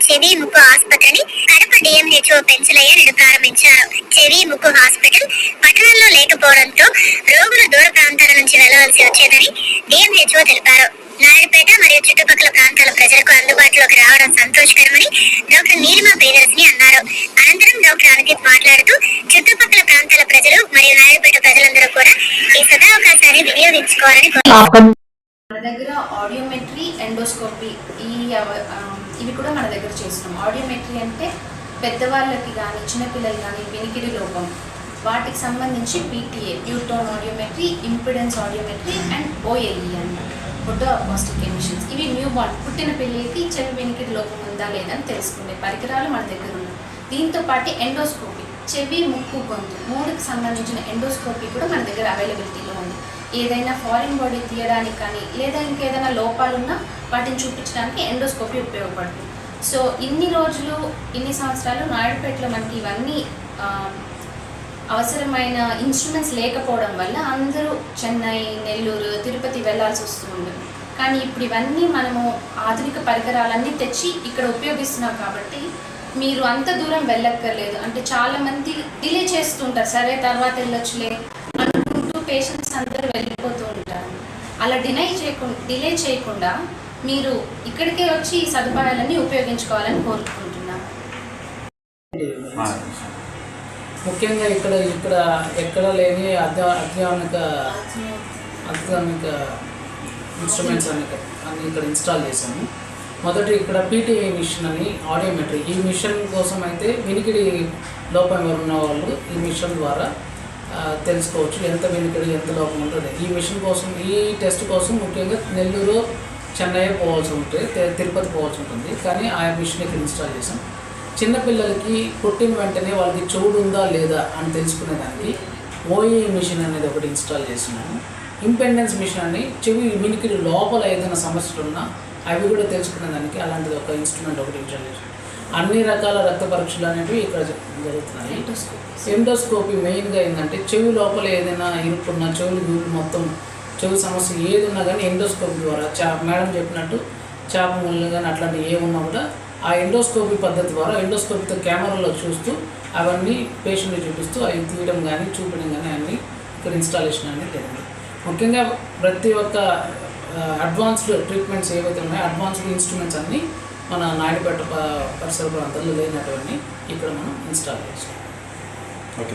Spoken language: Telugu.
ఆసుపత్రిని కడప డిఎంహెచ్ఓ పెంచలయ్య నేడు ప్రారంభించారు. చెవి ముక్కు హాస్పిటల్ పట్టణంలో లేకపోవడంతో రోగులు దూర ప్రాంతాల నుంచి వెళ్ళవలసి వచ్చేదని డిఎంహెచ్ఓ తెలిపారు. నాయుడుపేట మరియు చుట్టుపక్కల ప్రాంతాల ప్రజలకు అందుబాటులోకి రావడం సంతోషకరమని డాక్టర్ నీలిమా ప్రియదర్శిని అన్నారు. అనంతరం డాక్టర్ అనుదీప్ మాట్లాడుతూ చుట్టుపక్కల ప్రాంతాల ప్రజలు మరియు నాయుడుపేట ప్రజలందరూ కూడా ఈ సదావకాశాన్ని వినియోగించుకోవాలని దగ్గర ఆడియోమెట్రీ ఎండోస్కోపీ ఈ ఇవి కూడా మన దగ్గర చేస్తున్నాం. ఆడియోమెట్రీ అంటే పెద్దవాళ్ళకి కానీ చిన్నపిల్లలు కానీ వినికిడి లోపం. వాటికి సంబంధించి PTA pure tone audiometry impedance audiometry and OLE అన్నమాట ఫోటో అపాస్టిక్ ఎమిషన్స్ ఇవి న్యూ బార్న్ పుట్టిన పిల్లలకి చెవి వినికిడి లోపం ఉందా లేదా అని తెలుసుకునే పరికరాలు మన దగ్గర ఉన్నాయి. దీంతో పాటు ఎండోస్కోపీ చెవి ముక్కు గొంతు మూడుకి సంబంధించిన ఎండోస్కోపీ కూడా మన దగ్గర అవైలబిలిటీలో ఉంది. ఏదైనా ఫారిన్ బాడీ తీయడానికి కానీ లేదా ఇంకేదైనా లోపాలున్నా వాటిని చూపించడానికి ఎండోస్కోపీ ఉపయోగపడుతుంది. సో ఇన్ని రోజులు ఇన్ని సంవత్సరాలు నాయుడుపేటలో మనకి ఇవన్నీ అవసరమైన ఇన్స్ట్రుమెంట్స్ లేకపోవడం వల్ల అందరూ చెన్నై నెల్లూరు తిరుపతి వెళ్ళాల్సి వస్తుంది కానీ ఇప్పుడు ఇవన్నీ మనము ఆధునిక పరికరాలన్నీ తెచ్చి ఇక్కడ ఉపయోగిస్తున్నాం కాబట్టి మీరు అంత దూరం వెళ్ళక్కర్లేదు. అంటే చాలా మంది డిలే చేస్తుంటారు. సరే తర్వాత వెళ్ళొచ్చులే అనుకుంటూ పేషెంట్స్ అందరూ వెళ్ళిపోతూ ఉంటారు. అలా డినై చేయకుండా డిలే చేయకుండా మీరు ఇక్కడికే వచ్చి ఈ సదుపాయాలన్నీ ఉపయోగించుకోవాలని కోరుకుంటున్నాను. ముఖ్యంగా ఇక్కడ ఇక్కడ ఎక్కడ లేని అత్యా అత్యాధునిక అత్యాధునిక ఇన్స్ట్రుమెంట్స్ అన్ని అన్ని ఇక్కడ ఇన్స్టాల్ చేశాము. మొదటి ఇక్కడ పీటీఐ మిషన్ అని ఆడియోమెట్రీ ఈ మిషన్ కోసం అయితే వినికిడి లోపం ఉన్న వాళ్ళు ఈ మిషన్ ద్వారా తెలుసుకోవచ్చు ఎంత వినికిడి ఎంత లోపం ఉంటుంది. ఈ మిషన్ కోసం ఈ టెస్ట్ కోసం ముఖ్యంగా నెల్లూరు చెన్నై పోవాల్సి ఉంటుంది తిరుపతి పోవాల్సి ఉంటుంది. కానీ ఆ మిషన్ ఇక్కడ ఇన్స్టాల్ చేసాం చిన్నపిల్లలకి పుట్టిన వెంటనే వాళ్ళకి చెవుడు ఉందా లేదా అని తెలుసుకునే దానికి ఓఏ మిషన్ అనేది ఒకటి ఇన్స్టాల్ చేస్తున్నాము. ఇంపెండెన్స్ మిషన్ అని చెవి వినికిడి లోపల ఏదైనా సమస్యలు ఉన్నా అవి కూడా తెలుసుకునే దానికి అలాంటిది ఒక ఇన్స్ట్రుమెంట్ ఒకటి చేసాం అన్ని రకాల రక్త పరీక్షలు అనేవి ఇక్కడ జరుగుతున్నాయి. ఎండోస్కోపీ. మెయిన్గా ఏంటంటే చెవి లోపల ఏదైనా ఇరుక్కున్న చెవులు గూళ్ళు మొత్తం చెవి సమస్య ఏది ఉన్నా కానీ ఎండోస్కోపీ ద్వారా చా మేడం చెప్పినట్టు చేప ముళ్ళు కానీ అట్లాంటివి ఏమున్నా కూడా ఆ ఎండోస్కోపీ పద్ధతి ద్వారా ఎండోస్కోపీతో కెమెరాలో చూస్తూ అవన్నీ పేషెంట్కి చూపిస్తూ అవి తీయడం కానీ చూపడం కానీ అన్నీ ఇక్కడ ఇన్స్టాలేషన్ అనేది జరిగింది. ముఖ్యంగా ప్రతి ఒక్క అడ్వాన్స్డ్ ట్రీట్మెంట్స్ ఏవైతే ఉన్నాయో అడ్వాన్స్డ్ ఇన్స్ట్రుమెంట్స్ అన్నీ మన నాయుడుపేట పరిసర ప్రాంతాల్లో లేనటువంటి ఇక్కడ మనం ఇన్స్టాల్ చేస్తాం. ఓకే